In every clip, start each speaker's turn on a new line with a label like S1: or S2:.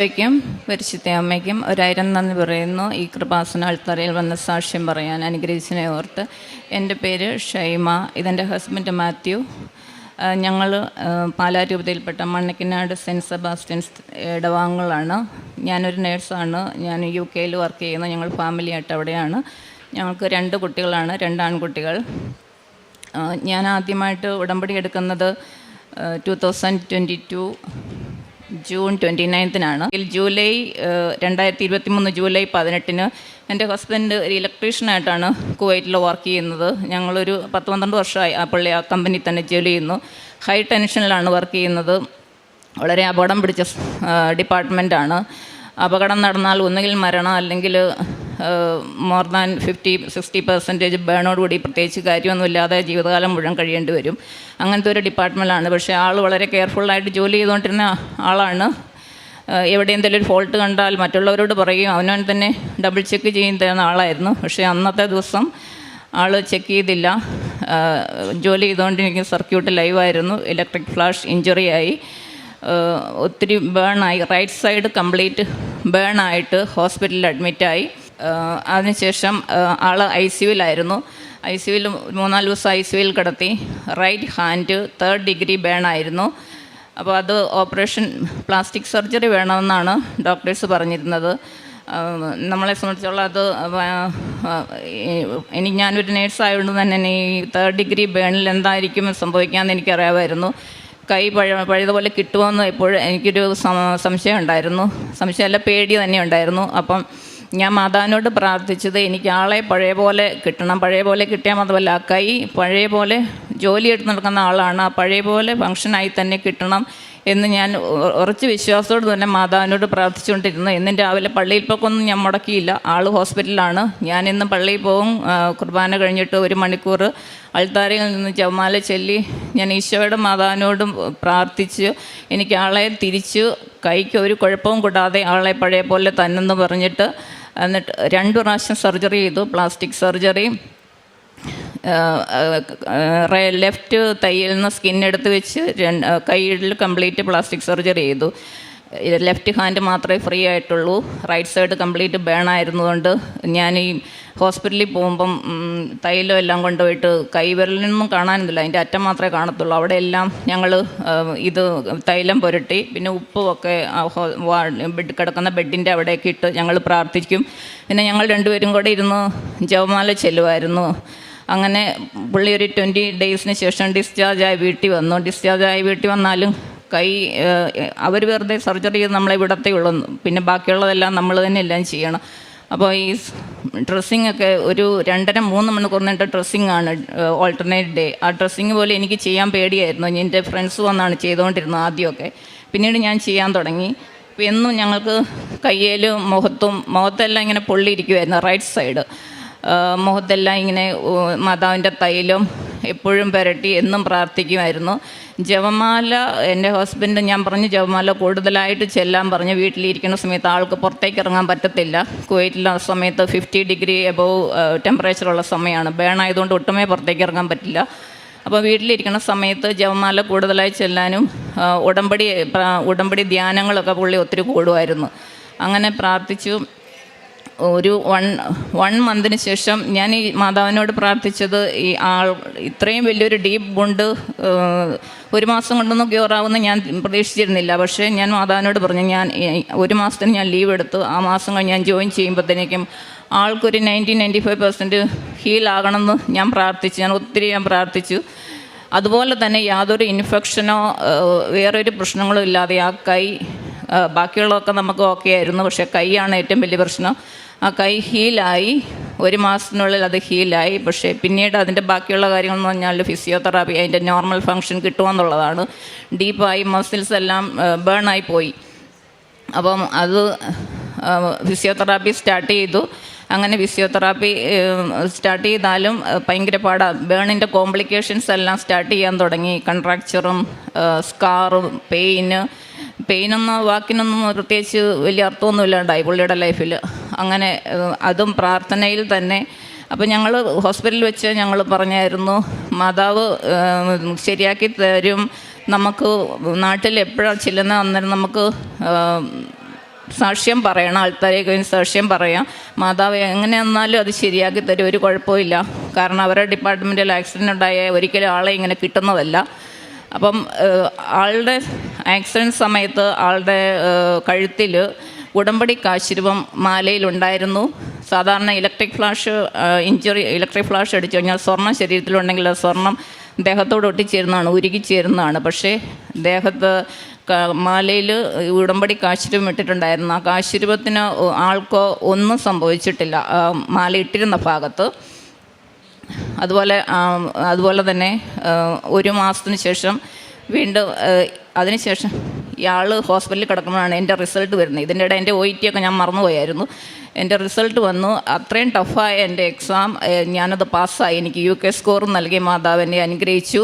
S1: അമ്മയ്ക്കും പരിശുദ്ധ അമ്മയ്ക്കും ഒരായിരം നന്ദി പറയുന്നു. ഈ കൃപാസന അൾത്തറയിൽ വന്ന സാക്ഷ്യം പറയാൻ അനുഗ്രഹിച്ചതിനെ ഓർത്ത് എന്റെ പേര് ഷൈമ ഇതെന്റെ ഹസ്ബൻഡ് മാത്യു. ഞങ്ങൾ പാലാ രൂപതയിൽപ്പെട്ട മണ്ണക്കിനാട് സെന്റ് സെബാസ്റ്റ്യൻസ് ഇടവാങ്ങളാണ് ഞാനൊരു നേഴ്സാണ്. ഞാൻ യു കെയിൽ വർക്ക് ചെയ്യുന്നു ഞങ്ങൾ ഫാമിലിയായിട്ട് അവിടെയാണ്. ഞങ്ങൾക്ക് രണ്ട് കുട്ടികളാണ് രണ്ട് ആൺകുട്ടികൾ. ഞാൻ ആദ്യമായിട്ട് ഉടമ്പടി എടുക്കുന്നത് two thousand twenty two June twenty നയൻത്തിനാണ്. July രണ്ടായിരത്തി ഇരുപത്തി മൂന്ന് ജൂലൈ പതിനെട്ടിന് എന്റെ ഹസ്ബൻഡ് ഒരു ഇലക്ട്രീഷ്യനായിട്ടാണ് കുവൈറ്റിൽ വർക്ക് ചെയ്യുന്നത്. ഞങ്ങളൊരു പത്ത് പന്ത്രണ്ട് വർഷമായി ആ പുള്ളി ആ കമ്പനി തന്നെ ജോലി ചെയ്യുന്നു. ഹൈ ടെൻഷനിലാണ് വർക്ക് ചെയ്യുന്നത്. വളരെ അപകടം പിടിച്ച ഡിപ്പാർട്ട്മെന്റാണ് അപകടം നടന്നാൽ ഒന്നുകിൽ മരണം അല്ലെങ്കിൽ more than fifty sixty percentage ബേണോടുകൂടി പ്രത്യേകിച്ച് കാര്യമൊന്നുമില്ലാതെ ജീവിതകാലം മുഴുവൻ കഴിയേണ്ടി വരും. അങ്ങനത്തെ ഒരു ഡിപ്പാർട്ട്മെന്റാണ് പക്ഷേ ആൾ വളരെ കെയർഫുള്ളായിട്ട് ജോലി ചെയ്തുകൊണ്ടിരുന്ന ആളാണ്. എവിടെ എന്തെങ്കിലും ഒരു ഫോൾട്ട് കണ്ടാൽ മറ്റുള്ളവരോട് പറയും അവനവൻ തന്നെ ഡബിൾ ചെക്ക് ചെയ്യുന്ന ആളായിരുന്നു. പക്ഷേ അന്നത്തെ ദിവസം ആൾ ചെക്ക് ചെയ്തില്ല. ജോലി ചെയ്തുകൊണ്ടിരിക്കുന്ന സർക്യൂട്ട് ലൈവായിരുന്നു ഇലക്ട്രിക് ഫ്ലാഷ് ഇഞ്ചുറി ആയി. ഒത്തിരി ബേണായി റൈറ്റ് സൈഡ് കംപ്ലീറ്റ് ബേണായിട്ട് ഹോസ്പിറ്റലിൽ അഡ്മിറ്റായി അതിനുശേഷം ആൾ ഐ സി യുവിലായിരുന്നു ഐ സി യുവിൽ മൂന്നാൽ ദിവസം ഐ സി യുവിൽ കിടത്തി റൈറ്റ് ഹാൻഡ് തേർഡ് ഡിഗ്രി ബേണായിരുന്നു അപ്പോൾ അത് ഓപ്പറേഷൻ പ്ലാസ്റ്റിക് സർജറി വേണമെന്നാണ് ഡോക്ടേഴ്സ് പറഞ്ഞിരുന്നത്. നമ്മളെ സംബന്ധിച്ചോളം അത് എനിക്ക് ഞാനൊരു നേഴ്സായതുകൊണ്ട് തന്നെ ഈ തേർഡ് ഡിഗ്രി ബേണിൽ എന്തായിരിക്കും സംഭവിക്കാമെന്ന് എനിക്കറിയാമായിരുന്നു. കൈ പഴ പഴയതുപോലെ കിട്ടുമോ എന്ന് എപ്പോഴും എനിക്കൊരു സംശയം ഉണ്ടായിരുന്നു. സംശയമല്ല പേടി തന്നെ ഉണ്ടായിരുന്നു. അപ്പം ഞാൻ മാതാവിനോട് പ്രാർത്ഥിച്ചത് എനിക്ക് ആളെ പഴയ പോലെ കിട്ടണം. പഴയ പോലെ കിട്ടിയാൽ മാത്രമല്ല കൈ പഴയ പോലെ ജോലി എടുത്ത് നടക്കുന്ന ആളാണ്. ആ പഴയ പോലെ ഫങ്ഷനായി തന്നെ കിട്ടണം എന്ന് ഞാൻ ഉറച്ച് വിശ്വാസത്തോട് തന്നെ മാതാവിനോട് പ്രാർത്ഥിച്ചുകൊണ്ടിരുന്നു. എന്നും രാവിലെ പള്ളിയിൽ പോക്കൊന്നും ഞാൻ മുടക്കിയില്ല. ആൾ ഹോസ്പിറ്റലിലാണ്. ഞാൻ ഇന്ന് പള്ളിയിൽ പോകും. കുർബാന കഴിഞ്ഞിട്ട് ഒരു മണിക്കൂർ അൾത്താരയിൽ നിന്ന് ചവമാല ചൊല്ലി ഞാൻ ഈശോയുടെ മാതാവിനോടും പ്രാർത്ഥിച്ച്. എനിക്ക് ആളെ തിരിച്ച്. കൈക്ക് ഒരു കുഴപ്പവും കൂടാതെ ആളെ പഴയ പോലെ തന്നെന്ന് പറഞ്ഞിട്ട് എന്നിട്ട് രണ്ട് പ്രാവശ്യം സർജറി ചെയ്തു പ്ലാസ്റ്റിക് സർജറി. ലെഫ്റ്റ് തയ്യിൽ നിന്ന് സ്കിൻ എടുത്ത് വെച്ച് കൈയിൽ കംപ്ലീറ്റ് പ്ലാസ്റ്റിക് സർജറി ചെയ്തു. ലെഫ്റ്റ് ഹാൻഡ് മാത്രമേ ഫ്രീ ആയിട്ടുള്ളൂ. റൈറ്റ് സൈഡ് കംപ്ലീറ്റ് ബേൺ ആയിരുന്നതുകൊണ്ട് ഞാൻ ഈ ഹോസ്പിറ്റലിൽ പോകുമ്പം തൈലം എല്ലാം കൊണ്ടുപോയിട്ട് കൈവിരലിനൊന്നും കാണാനൊന്നുമില്ല അതിന്റെ അറ്റം മാത്രമേ കാണത്തുള്ളൂ. അവിടെ എല്ലാം ഞങ്ങൾ ഇത് തൈലം പുരട്ടി പിന്നെ ഉപ്പുമൊക്കെ ബെഡ് കിടക്കുന്ന ബെഡിന്റെ അവിടേക്ക് ഇട്ട് ഞങ്ങൾ പ്രാർത്ഥിക്കും. പിന്നെ ഞങ്ങൾ രണ്ടുപേരും കൂടെ ഇരുന്ന് ജവമാല ചെല്ലുമായിരുന്നു അങ്ങനെ പുള്ളി ഒരു ട്വന്റി ഡേയ്സിന് ശേഷം ഡിസ്ചാർജായി വീട്ടിൽ വന്നു. ഡിസ്ചാർജായി വീട്ടിൽ വന്നാലും കൈ അവർ വെറുതെ സർജറി ചെയ്ത് നമ്മളെ വിടത്തേ ഉള്ളൂ. പിന്നെ ബാക്കിയുള്ളതെല്ലാം നമ്മൾ തന്നെ എല്ലാം ചെയ്യണം. അപ്പോൾ ഈ ഡ്രസ്സിങ് ഒക്കെ ഒരു രണ്ടര മൂന്ന് മണിക്കൂർ നീണ്ട ഡ്രസ്സിങ് ആണ് ഓൾട്ടർനേറ്റ് ഡേ ആ ഡ്രസ്സിങ് പോലെ എനിക്ക് ചെയ്യാൻ പേടിയായിരുന്നു. എന്റെ ഫ്രണ്ട്സ് വന്നാണ് ചെയ്തുകൊണ്ടിരുന്നത് ആദ്യമൊക്കെ. പിന്നീട് ഞാൻ ചെയ്യാൻ തുടങ്ങി. അപ്പോൾ എന്നും ഞങ്ങൾക്ക് കയ്യേലും മുഖത്തും മുഖത്തെല്ലാം ഇങ്ങനെ പൊള്ളിയിരിക്കുമായിരുന്നു റൈറ്റ് സൈഡ് മുഖത്തെല്ലാം ഇങ്ങനെ മാതാവിന്റെ തൈലം എപ്പോഴും പുരട്ടി എന്നും പ്രാർത്ഥിക്കുമായിരുന്നു. ജപമാല എന്റെ ഹസ്ബൻഡ് ഞാൻ പറഞ്ഞു ജപമാല കൂടുതലായിട്ട് ചെല്ലാൻ പറഞ്ഞു. വീട്ടിലിരിക്കുന്ന സമയത്ത് ആൾക്ക് പുറത്തേക്ക് ഇറങ്ങാൻ പറ്റത്തില്ല. കുവൈറ്റിലെ സമയത്ത് ഫിഫ്റ്റി ഡിഗ്രി എബവ് ടെമ്പറേച്ചറുള്ള സമയമാണ്. ബേൺ ആയതുകൊണ്ട് ഒട്ടുമേ പുറത്തേക്ക് ഇറങ്ങാൻ പറ്റില്ല. അപ്പോൾ വീട്ടിലിരിക്കുന്ന സമയത്ത് ജപമാല കൂടുതലായി ചെല്ലാനും ആ, ഉടമ്പടി ഉടമ്പടി ധ്യാനങ്ങളൊക്കെ പുള്ളി ഒത്തിരി കൂടുമായിരുന്നു. അങ്ങനെ പ്രാർത്ഥിച്ചു. ഒരു വൺ വൺ മന്തിന് ശേഷം ഞാൻ ഈ മാതാവിനോട് പ്രാർത്ഥിച്ചത് ഈ ആൾ ഇത്രയും വലിയൊരു ഡീപ്പ് ബുണ്ട് ഒരു മാസം കൊണ്ടൊന്നും ക്യൂറാവുമെന്ന് ഞാൻ പ്രതീക്ഷിച്ചിരുന്നില്ല. പക്ഷേ ഞാൻ മാതാവിനോട് പറഞ്ഞു ഞാൻ ഒരു മാസത്തിന് ഞാൻ ലീവ് എടുത്തു ആ മാസം കഴിഞ്ഞ് ഞാൻ ജോയിൻ ചെയ്യുമ്പോഴത്തേക്കും ആൾക്കൊരു നയന്റി നയന്റി ഫൈവ് പെർസെന്റ് ഹീലാകണമെന്ന് ഞാൻ പ്രാർത്ഥിച്ചു. ഞാൻ ഒത്തിരി ഞാൻ പ്രാർത്ഥിച്ചു. അതുപോലെ തന്നെ യാതൊരു ഇൻഫെക്ഷനോ വേറൊരു പ്രശ്നങ്ങളും ഇല്ലാതെ ആ കൈ ബാക്കിയുള്ളതൊക്കെ നമുക്ക് ഓക്കെ ആയിരുന്നു. പക്ഷേ കൈയാണ് ഏറ്റവും വലിയ പ്രശ്നം. ആ കൈ ഹീലായി. ഒരു മാസത്തിനുള്ളിൽ അത് ഹീലായി. പക്ഷേ പിന്നീട് അതിന്റെ ബാക്കിയുള്ള കാര്യങ്ങൾ എന്ന് പറഞ്ഞാൽ ഫിസിയോതെറാപ്പി അതിന്റെ നോർമൽ ഫങ്ഷൻ കിട്ടുമെന്നുള്ളതാണ്. ഡീപ്പായി മസിൽസ് എല്ലാം ബേണായി പോയി. അപ്പം അത് ഫിസിയോതെറാപ്പി സ്റ്റാർട്ട് ചെയ്തു. അങ്ങനെ ഫിസിയോതെറാപ്പി സ്റ്റാർട്ട് ചെയ്താലും ഭയങ്കര പാടാണ് ബേണിന്റെ കോംപ്ലിക്കേഷൻസ് എല്ലാം സ്റ്റാർട്ട് ചെയ്യാൻ തുടങ്ങി. കൺട്രാക്ചറും സ്കാറും പെയിന്. പെയിനൊന്നും വാക്കിനൊന്നും പ്രത്യേകിച്ച് വലിയ അർത്ഥമൊന്നും ഇല്ലാണ്ടായി പുള്ളിയുടെ ലൈഫിൽ അങ്ങനെ അതും പ്രാർത്ഥനയിൽ തന്നെ. അപ്പോൾ ഞങ്ങൾ ഹോസ്പിറ്റലിൽ വെച്ച് ഞങ്ങൾ പറഞ്ഞായിരുന്നു മാതാവ് ശരിയാക്കി തരും. നമുക്ക് നാട്ടിൽ എപ്പോഴാണ് ചെല്ലുന്ന അന്നേരം നമുക്ക് സാക്ഷ്യം പറയണം ആൾക്കാരേക്ക് കഴിഞ്ഞ് സാക്ഷ്യം പറയാം. മാതാവ് എങ്ങനെ വന്നാലും അത് ശരിയാക്കി തരും ഒരു കുഴപ്പമില്ല കാരണം അവരുടെ ഡിപ്പാർട്ട്മെന്റിൽ ആക്സിഡന്റ് ഉണ്ടായ ഒരിക്കലും ആളെ ഇങ്ങനെ കിട്ടുന്നതല്ല. അപ്പം ആളുടെ ആക്സിഡന്റ് സമയത്ത് ആളുടെ കഴുത്തിൽ ഉടമ്പടി കാശിരുവം മാലയിലുണ്ടായിരുന്നു. സാധാരണ electric flash injury electric flash അടിച്ചു കഴിഞ്ഞാൽ സ്വർണം ശരീരത്തിലുണ്ടെങ്കിൽ ആ സ്വർണം ദേഹത്തോട് ഒട്ടിച്ചേരുന്നതാണ് ഉരുകിച്ചേരുന്നതാണ്. പക്ഷേ ദേഹത്ത് മാലയിൽ ഉടമ്പടി കാശിരൂപം ഇട്ടിട്ടുണ്ടായിരുന്നു. ആ കാശിരൂപത്തിന് ആൾക്കോ ഒന്നും സംഭവിച്ചിട്ടില്ല. മാല ഇട്ടിരുന്ന ഭാഗത്ത്. അതുപോലെ അതുപോലെ തന്നെ ഒരു മാസത്തിന് ശേഷം വീണ്ടും അതിന് ശേഷം ഇയാൾ ഹോസ്പിറ്റലിൽ കിടക്കുമ്പോഴാണ് എന്റെ റിസൾട്ട് വരുന്നത്. ഇതിന്റെ ഇടയിൽ എന്റെ ഒ ടി ഒക്കെ ഞാൻ മറന്നുപോയായിരുന്നു. എന്റെ റിസൾട്ട് വന്നു. അത്രയും ടഫായ എന്റെ എക്സാം. ഞാനത് പാസ്സായി. എനിക്ക് യു കെ സ്കോറും നൽകി മാതാവ് എന്നെ അനുഗ്രഹിച്ചു.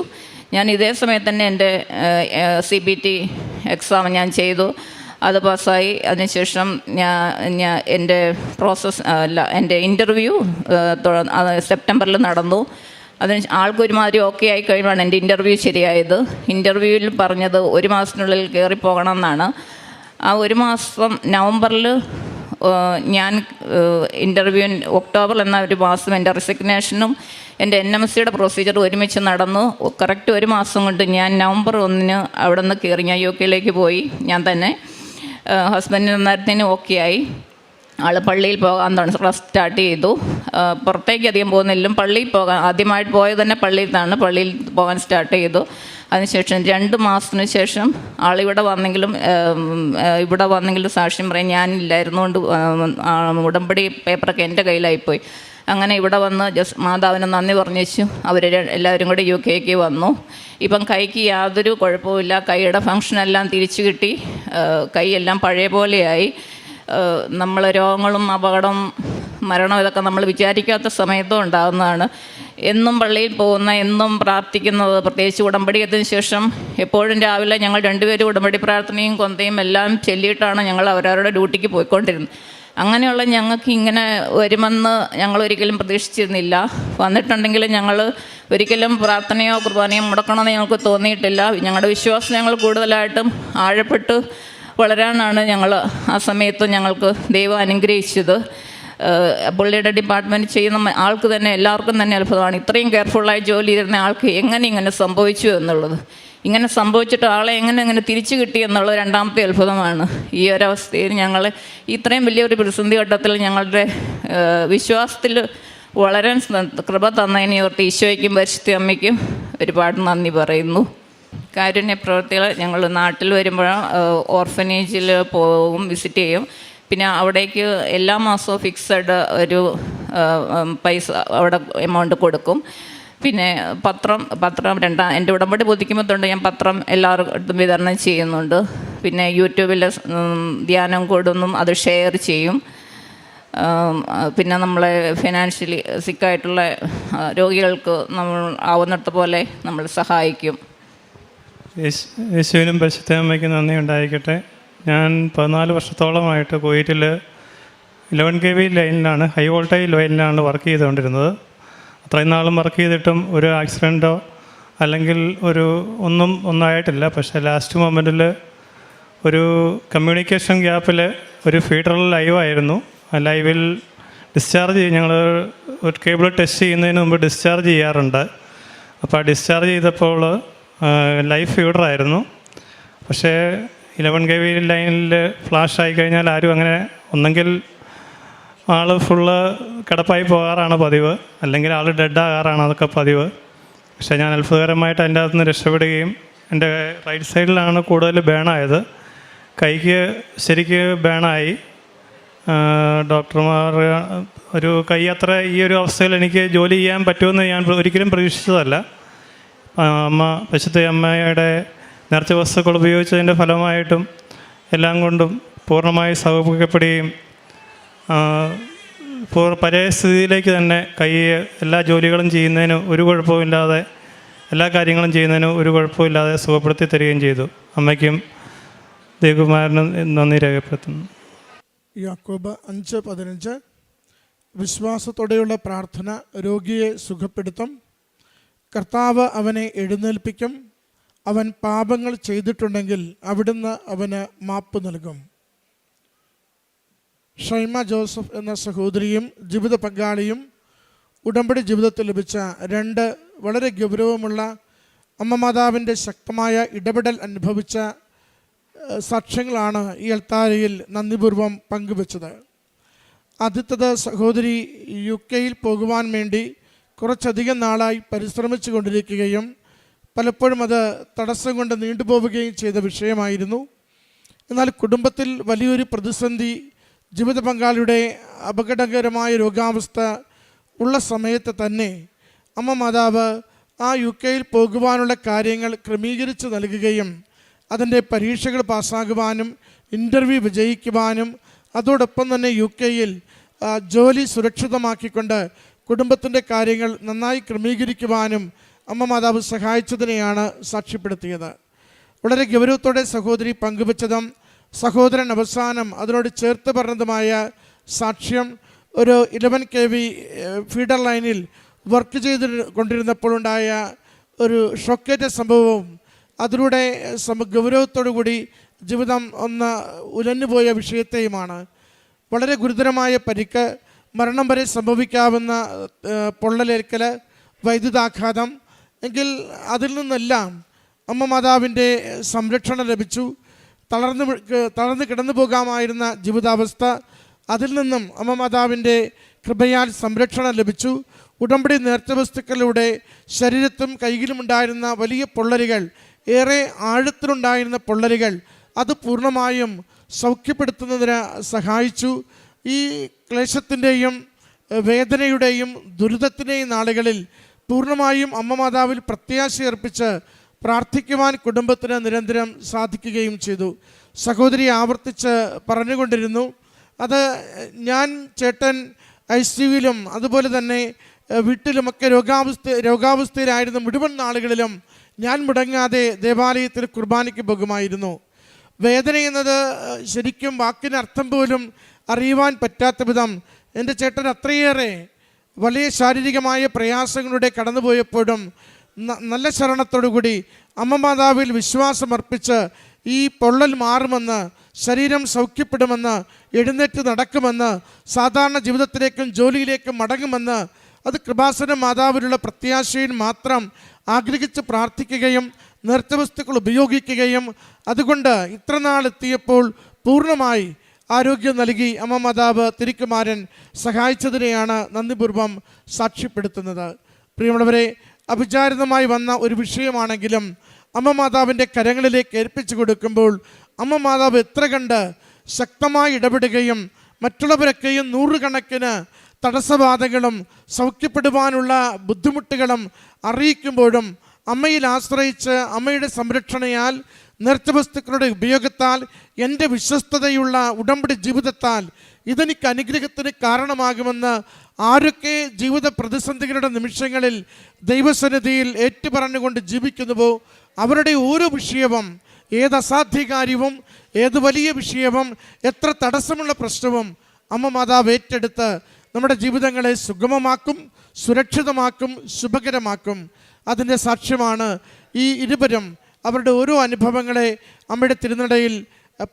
S1: ഞാൻ ഇതേ സമയത്ത് തന്നെ എന്റെ സി ബി ടി എക്സാം ഞാൻ ചെയ്തു. അത് പാസ്സായി. അതിനുശേഷം ഞാൻ ഞാൻ എന്റെ പ്രോസസ്സ് അല്ല എന്റെ ഇന്റർവ്യൂ സെപ്റ്റംബറിൽ നടന്നു. അതിന് ആൾക്ക് ഒരുമാതിരി ഓക്കെ ആയി കഴിയുമ്പോഴാണ് എന്റെ ഇന്റർവ്യൂ ശരിയായത്. ഇന്റർവ്യൂവിൽ പറഞ്ഞത് ഒരു മാസത്തിനുള്ളിൽ കയറിപ്പോകണം എന്നാണ് ആ ഒരു മാസം നവംബറിൽ ഞാൻ ഇന്റർവ്യൂ ഒക്ടോബർ എന്ന ഒരു മാസം എന്റെ റെസിഗ്നേഷനും എന്റെ എൻ എം സിയുടെ പ്രൊസീജിയർ ഒരുമിച്ച് നടന്നു. കറക്റ്റ് ഒരു മാസം കൊണ്ട് ഞാൻ നവംബർ ഒന്നിന് അവിടെ നിന്ന് കയറി ഞാൻ യു കെയിലേക്ക് പോയി. ഞാൻ തന്നെ ഹസ്ബൻഡിന് അന്നേരത്തിന് ഓക്കെ ആയി. ആൾ പള്ളിയിൽ പോകാൻ സ്റ്റാർട്ട് ചെയ്തു. പുറത്തേക്ക് അധികം പോകുന്നില്ലും. പള്ളിയിൽ പോകാൻ ആദ്യമായിട്ട് പോയത് തന്നെ പള്ളിയിൽ നിന്നാണ്. പള്ളിയിൽ പോകാൻ സ്റ്റാർട്ട് ചെയ്തു. അതിനുശേഷം രണ്ട് മാസത്തിന് ശേഷം ആളിവിടെ വന്നെങ്കിലും ഇവിടെ വന്നെങ്കിലും സാക്ഷ്യം പറയും ഞാനില്ലായിരുന്നു കൊണ്ട് ഉടമ്പടി പേപ്പറൊക്കെ എന്റെ കയ്യിലായിപ്പോയി. അങ്ങനെ ഇവിടെ വന്ന് ജസ്റ്റ് മാതാവിന് നന്ദി പറഞ്ഞു അവർ എല്ലാവരും കൂടി യു കെക്ക് വന്നു. ഇപ്പം കൈക്ക് യാതൊരു കുഴപ്പമില്ല കൈയുടെ ഫങ്ഷനെല്ലാം തിരിച്ചു കിട്ടി. കൈയെല്ലാം പഴയ പോലെയായി. നമ്മൾ രോഗങ്ങളും അപകടം മരണം ഇതൊക്കെ നമ്മൾ വിചാരിക്കാത്ത സമയത്തും ഉണ്ടാകുന്നതാണ്. എന്നും പള്ളിയിൽ പോകുന്ന എന്നും പ്രാർത്ഥിക്കുന്നത് പ്രത്യേകിച്ച് ഉടമ്പടിയത്തിന് ശേഷം എപ്പോഴും രാവിലെ ഞങ്ങൾ രണ്ടുപേരും ഉടമ്പടി പ്രാർത്ഥനയും കൊന്തയും എല്ലാം ചൊല്ലിയിട്ടാണ് ഞങ്ങൾ അവരവരുടെ ഡ്യൂട്ടിക്ക് പോയിക്കൊണ്ടിരുന്നത്. അങ്ങനെയുള്ള ഞങ്ങൾക്ക് ഇങ്ങനെ വരുമെന്ന് ഞങ്ങൾ ഒരിക്കലും പ്രതീക്ഷിച്ചിരുന്നില്ല. വന്നിട്ടുണ്ടെങ്കിൽ ഞങ്ങൾ ഒരിക്കലും പ്രാർത്ഥനയോ കുർബാനയോ മുടക്കണമെന്ന് ഞങ്ങൾക്ക് തോന്നിയിട്ടില്ല. ഞങ്ങളുടെ വിശ്വാസം ഞങ്ങൾ കൂടുതലായിട്ടും ആഴപ്പെട്ട് വളരാനാണ് ഞങ്ങൾ ആ സമയത്ത് ഞങ്ങൾക്ക് ദൈവം അനുഗ്രഹിച്ചത്. പുള്ളിയുടെ ഡിപ്പാർട്ട്മെന്റ് ചെയ്യുന്ന ആൾക്ക് തന്നെ എല്ലാവർക്കും തന്നെ അത്ഭുതമാണ്. ഇത്രയും കെയർഫുള്ളായി ജോലി ചെയ്തിരുന്ന ആൾക്ക് എങ്ങനെ ഇങ്ങനെ സംഭവിച്ചു എന്നുള്ളത്. ഇങ്ങനെ സംഭവിച്ചിട്ട് ആളെ എങ്ങനെ എങ്ങനെ തിരിച്ചു കിട്ടി എന്നുള്ളത് രണ്ടാമത്തെ അത്ഭുതമാണ്. ഈ ഒരവസ്ഥയിൽ ഞങ്ങൾ ഇത്രയും വലിയൊരു പ്രതിസന്ധി ഘട്ടത്തിൽ ഞങ്ങളുടെ വിശ്വാസത്തിൽ വളരാൻ കൃപ തന്നതിനെ ഓർത്ത് ഈശോയ്ക്കും പരിശുദ്ധ അമ്മയ്ക്കും ഒരുപാട് നന്ദി പറയുന്നു. കാരുണ്യ പ്രവൃത്തികൾ ഞങ്ങൾ നാട്ടിൽ വരുമ്പോൾ ഓർഫനേജിൽ പോകും വിസിറ്റ് ചെയ്യും. പിന്നെ അവിടേക്ക് എല്ലാ മാസവും ഫിക്സഡ് ഒരു പൈസ അവിടെ എമൗണ്ട് കൊടുക്കും. പിന്നെ പത്രം പത്രം രണ്ടാം എന്റെ ഉടമ്പടി പുതുക്കുമ്പോൾ തൊണ്ട് ഞാൻ പത്രം എല്ലാവർക്കും വിതരണം ചെയ്യുന്നുണ്ട്. പിന്നെ യൂട്യൂബിൽ ധ്യാനം കൂടുന്നും അത് ഷെയർ ചെയ്യും. പിന്നെ നമ്മളെ ഫിനാൻഷ്യലി സിക്കായിട്ടുള്ള രോഗികൾക്ക് നമ്മൾ ആവുന്നിടത്ത് പോലെ നമ്മൾ സഹായിക്കും.
S2: യേശുവിനും പരിശുദ്ധമ്മയ്ക്ക് നന്ദി ഉണ്ടായിരിക്കട്ടെ ഞാൻ പതിനാല് വർഷത്തോളമായിട്ട് കുവൈറ്റിൽ ഇലവൻ കെ വി ലൈനിലാണ് ഹൈ വോൾട്ടേജ് ലൈനിലാണ് വർക്ക് ചെയ്തുകൊണ്ടിരുന്നത്. അത്രയും നാളും വർക്ക് ചെയ്തിട്ടും ഒരു ആക്സിഡന്റോ അല്ലെങ്കിൽ ഒരു ഒന്നും ഒന്നായിട്ടില്ല. പക്ഷേ ലാസ്റ്റ് മൊമെന്റിൽ ഒരു കമ്മ്യൂണിക്കേഷൻ ഗ്യാപ്പിൽ ഒരു ഫീഡറൽ ലൈവായിരുന്നു ആ ലൈവിൽ ഡിസ്ചാർജ് ഞങ്ങൾ ഒരു കേബിൾ ടെസ്റ്റ് ചെയ്യുന്നതിന് മുമ്പ് ഡിസ്ചാർജ് ചെയ്യാറുണ്ട്. അപ്പോൾ ആ ഡിസ്ചാർജ് ചെയ്തപ്പോൾ ലൈഫ് ഫ്യൂഡറായിരുന്നു പക്ഷേ ഇലവൻ കെ വി ലൈനിൽ ഫ്ലാഷ് ആയി കഴിഞ്ഞാൽ ആരും അങ്ങനെ ഒന്നെങ്കിൽ ആൾ ഫുള്ള് കിടപ്പായി പോകാറാണ് പതിവ്. അല്ലെങ്കിൽ ആൾ ഡെഡാകാറാണ് അതൊക്കെ പതിവ്. പക്ഷേ ഞാൻ അത്ഭുതകരമായിട്ട് അതിന്റെ അകത്ത് നിന്ന് രക്ഷപ്പെടുകയും എന്റെ റൈറ്റ് സൈഡിലാണ് കൂടുതൽ ബേണായത് കൈക്ക് ശരിക്ക് ബേണായി ഡോക്ടർമാർ ഒരു കൈ അത്ര ഈ ഒരു അവസ്ഥയിൽ എനിക്ക് ജോലി ചെയ്യാൻ പറ്റുമെന്ന് ഞാൻ ഒരിക്കലും പ്രതീക്ഷിച്ചതല്ല. അമ്മ വിശുദ്ധ അമ്മയുടെ നേർച്ച വസ്തുക്കൾ ഉപയോഗിച്ചതിന്റെ ഫലമായിട്ടും എല്ലാം കൊണ്ടും പൂർണമായി സൗകര്യപ്പെടുകയും പഴയ സ്ഥിതിയിലേക്ക് തന്നെ കൈ എല്ലാ ജോലികളും ചെയ്യുന്നതിന് ഒരു കുഴപ്പമില്ലാതെ എല്ലാ കാര്യങ്ങളും ചെയ്യുന്നതിന് ഒരു കുഴപ്പമില്ലാതെ സുഖപ്പെടുത്തി തരികയും ചെയ്തു. അമ്മയ്ക്കും ദേവകുമാരനും നന്ദി രേഖപ്പെടുത്തുന്നു.
S3: യാക്കോബ് അഞ്ച് പതിനഞ്ച്. വിശ്വാസത്തോടെയുള്ള പ്രാർത്ഥന രോഗിയെ സുഖപ്പെടുത്തും. കർത്താവ് അവനെ എഴുന്നേൽപ്പിക്കും. അവൻ പാപങ്ങൾ ചെയ്തിട്ടുണ്ടെങ്കിൽ അവിടുന്ന് അവന് മാപ്പ് നൽകും. ഷൈമ ജോസഫ് എന്ന സഹോദരിയും ജീവിത പങ്കാളിയും ഉടമ്പടി ജീവിതത്തിൽ ലഭിച്ച രണ്ട് വളരെ ഗൗരവമുള്ള അമ്മ മാതാവിന്റെ ശക്തമായ ഇടപെടൽ അനുഭവിച്ച സാക്ഷ്യങ്ങളാണ് ഈ അൾത്താരയിൽ നന്ദിപൂർവം പങ്കുവച്ചത്. ആദ്യത്തത് സഹോദരി യു കെയിൽ പോകുവാൻ വേണ്ടി കുറച്ചധികം നാളായി പരിശ്രമിച്ചു കൊണ്ടിരിക്കുകയും പലപ്പോഴും അത് തടസ്സം കൊണ്ട് നീണ്ടുപോവുകയും ചെയ്ത വിഷയമായിരുന്നു. എന്നാൽ കുടുംബത്തിൽ വലിയൊരു പ്രതിസന്ധി ജീവിത പങ്കാളിയുടെ അപകടകരമായ രോഗാവസ്ഥ ഉള്ള സമയത്ത് തന്നെ അമ്മ മാതാവ് ആ യു കെയിൽ പോകുവാനുള്ള കാര്യങ്ങൾ ക്രമീകരിച്ച് നൽകുകയും അതിന്റെ പരീക്ഷകൾ പാസ്സാകുവാനും ഇന്റർവ്യൂ വിജയിക്കുവാനും അതോടൊപ്പം തന്നെ യു കെയിൽ ജോലി സുരക്ഷിതമാക്കിക്കൊണ്ട് കുടുംബത്തിന്റെ കാര്യങ്ങൾ നന്നായി ക്രമീകരിക്കുവാനും അമ്മ മാതാവ് സഹായിച്ചതിനെയാണ് സാക്ഷ്യപ്പെടുത്തിയത്. വളരെ ഗൗരവത്തോടെ സഹോദരി പങ്കുവച്ചതും സഹോദരൻ അവസാനം അതിനോട് ചേർത്ത് പറഞ്ഞതുമായ സാക്ഷ്യം ഒരു ഇലവൻ കെ വി ഫീഡർ ലൈനിൽ വർക്ക് ചെയ്ത് കൊണ്ടിരുന്നപ്പോൾ ഉണ്ടായ ഒരു ഷോക്കേറ്റ സംഭവവും അതിലൂടെ സമ ഗൗരവത്തോടു കൂടി ജീവിതം ഒന്ന് ഉലഞ്ഞുപോയ വിഷയത്തെയുമാണ്. വളരെ ഗുരുതരമായ പരിക്ക് മരണം വരെ സംഭവിക്കാവുന്ന പൊള്ളലേൽക്കൽ വൈദ്യുതാഘാതം എങ്കിൽ അതിൽ നിന്നെല്ലാം അമ്മ മാതാവിന്റെ സംരക്ഷണം ലഭിച്ചു. തളർന്നു തളർന്നു തളർന്ന് കിടന്നു പോകാമായിരുന്ന ജീവിതാവസ്ഥ അതിൽ നിന്നും അമ്മ മാതാവിന്റെ കൃപയാൽ സംരക്ഷണം ലഭിച്ചു. ഉടമ്പടി നേർച്ച വസ്തുക്കളിലൂടെ ശരീരത്തും കൈയിലുമുണ്ടായിരുന്ന വലിയ പൊള്ളലുകൾ ഏറെ ആഴത്തിലുണ്ടായിരുന്ന പൊള്ളലുകൾ അത് പൂർണമായും സൗഖ്യപ്പെടുത്തുന്നതിന് സഹായിച്ചു. ഈ ക്ലേശത്തിന്റെയും വേദനയുടെയും ദുരിതത്തിന്റെയും നാളുകളിൽ പൂർണമായും അമ്മ മാതാവിൽ പ്രത്യാശയർപ്പിച്ച് പ്രാർത്ഥിക്കുവാൻ കുടുംബത്തിന് നിരന്തരം സാധിക്കുകയും ചെയ്തു. സഹോദരി ആവർത്തിച്ച് പറഞ്ഞുകൊണ്ടിരുന്നു അത് ഞാൻ ചേട്ടൻ ഐ സിയുവിലും അതുപോലെ തന്നെ വീട്ടിലുമൊക്കെ രോഗാവസ്ഥ രോഗാവസ്ഥയിലായിരുന്ന. മുഴുവൻ നാളുകളിലും ഞാൻ മുടങ്ങാതെ ദേവാലയത്തിൽ കുർബാനയ്ക്ക് പോകുമായിരുന്നു. വേദന എന്നത് ശരിക്കും വാക്കിന് അർത്ഥം പോലും അറിയുവാൻ പറ്റാത്ത വിധം എന്റെ ചേട്ടൻ അത്രയേറെ വലിയ ശാരീരികമായ പ്രയാസങ്ങളുടെ കടന്നുപോയപ്പോഴും നല്ല ശരണത്തോടുകൂടി അമ്മ മാതാവിൽ വിശ്വാസമർപ്പിച്ച് ഈ പൊള്ളൽ മാറുമെന്ന് ശരീരം സൗഖ്യപ്പെടുമെന്ന് എഴുന്നേറ്റ് നടക്കുമെന്ന് സാധാരണ ജീവിതത്തിലേക്കും ജോലിയിലേക്കും മടങ്ങുമെന്ന് അത് കൃപാസന മാതാവിലുള്ള പ്രത്യാശയിൽ മാത്രം ആഗ്രഹിച്ച് പ്രാർത്ഥിക്കുകയും നേർച്ചവസ്തുക്കൾ ഉപയോഗിക്കുകയും അതുകൊണ്ട് ഇത്ര നാൾ എത്തിയപ്പോൾ പൂർണമായി ആരോഗ്യം നൽകി അമ്മ മാതാവ് തിരുക്കുമാരൻ സഹായിച്ചതിനെയാണ് നന്ദിപൂർവം സാക്ഷ്യപ്പെടുത്തുന്നത്. പ്രിയമുള്ളവരെ അവിചാരിതമായി വന്ന ഒരു വിഷയമാണെങ്കിലും അമ്മ മാതാവിന്റെ കരങ്ങളിലേക്ക് ഏൽപ്പിച്ചു കൊടുക്കുമ്പോൾ അമ്മ മാതാവ് എത്ര കണ്ട് ശക്തമായി ഇടപെടുകയും മറ്റുള്ളവരൊക്കെയും നൂറുകണക്കിന് തടസ്സവാദങ്ങളും സൗഖ്യപ്പെടുവാനുള്ള ബുദ്ധിമുട്ടുകളും അറിയിക്കുമ്പോഴും അമ്മയിൽ ആശ്രയിച്ച് അമ്മയുടെ സംരക്ഷണയാൽ നൃത്തവസ്തുക്കളുടെ ഉപയോഗത്താൽ എന്റെ വിശ്വസ്തതയുള്ള ഉടമ്പടി ജീവിതത്താൽ ഇതെനിക്ക് അനുഗ്രഹത്തിന് കാരണമാകുമെന്ന് ആരൊക്കെ ജീവിത പ്രതിസന്ധികളുടെ നിമിഷങ്ങളിൽ ദൈവസന്നിധിയിൽ ഏറ്റുപറഞ്ഞുകൊണ്ട് ജീവിക്കുന്നുവോ അവരുടെ ഓരോ വിഷയവും ഏത് അസാധ്യകാര്യവും ഏത് വലിയ വിഷയവും എത്ര തടസ്സമുള്ള പ്രശ്നവും അമ്മ മാതാവ് ഏറ്റെടുത്ത് നമ്മുടെ ജീവിതങ്ങളെ സുഗമമാക്കും സുരക്ഷിതമാക്കും ശുഭകരമാക്കും. അതിന്റെ സാക്ഷ്യമാണ് ഈ ഇരുവരും അവരുടെ ഓരോ അനുഭവങ്ങളെ അമ്മയുടെ തിരുനടയിൽ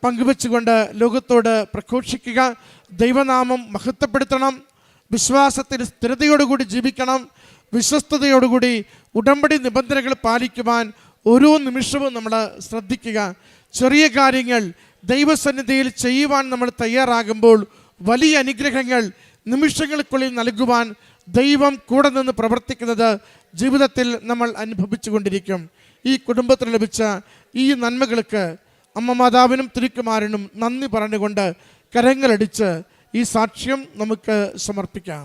S3: പങ്കുവെച്ചുകൊണ്ട് ലോകത്തോട് പ്രഘോഷിക്കുക. ദൈവനാമം മഹത്വപ്പെടുത്തണം. വിശ്വാസത്തിൽ സ്ഥിരതയോടുകൂടി ജീവിക്കണം. വിശ്വസ്തയോടുകൂടി ഉടമ്പടി നിബന്ധനകൾ പാലിക്കുവാൻ ഓരോ നിമിഷവും നമ്മൾ ശ്രദ്ധിക്കുക. ചെറിയ കാര്യങ്ങൾ ദൈവസന്നിധിയിൽ ചെയ്യുവാൻ നമ്മൾ തയ്യാറാകുമ്പോൾ വലിയ അനുഗ്രഹങ്ങൾ നിമിഷങ്ങൾക്കുള്ളിൽ നൽകുവാൻ ദൈവം കൂടെ നിന്ന് പ്രവർത്തിക്കുന്നത് ജീവിതത്തിൽ നമ്മൾ അനുഭവിച്ചു കൊണ്ടിരിക്കും ഈ കുടുംബത്തിന് ലഭിച്ച ഈ നന്മകൾക്ക് അമ്മ മാതാവിനും തിരുക്കുമാരനും നന്ദി പറഞ്ഞുകൊണ്ട് കരങ്ങളടിച്ച് ഈ സാക്ഷ്യം നമുക്ക് സമർപ്പിക്കാം.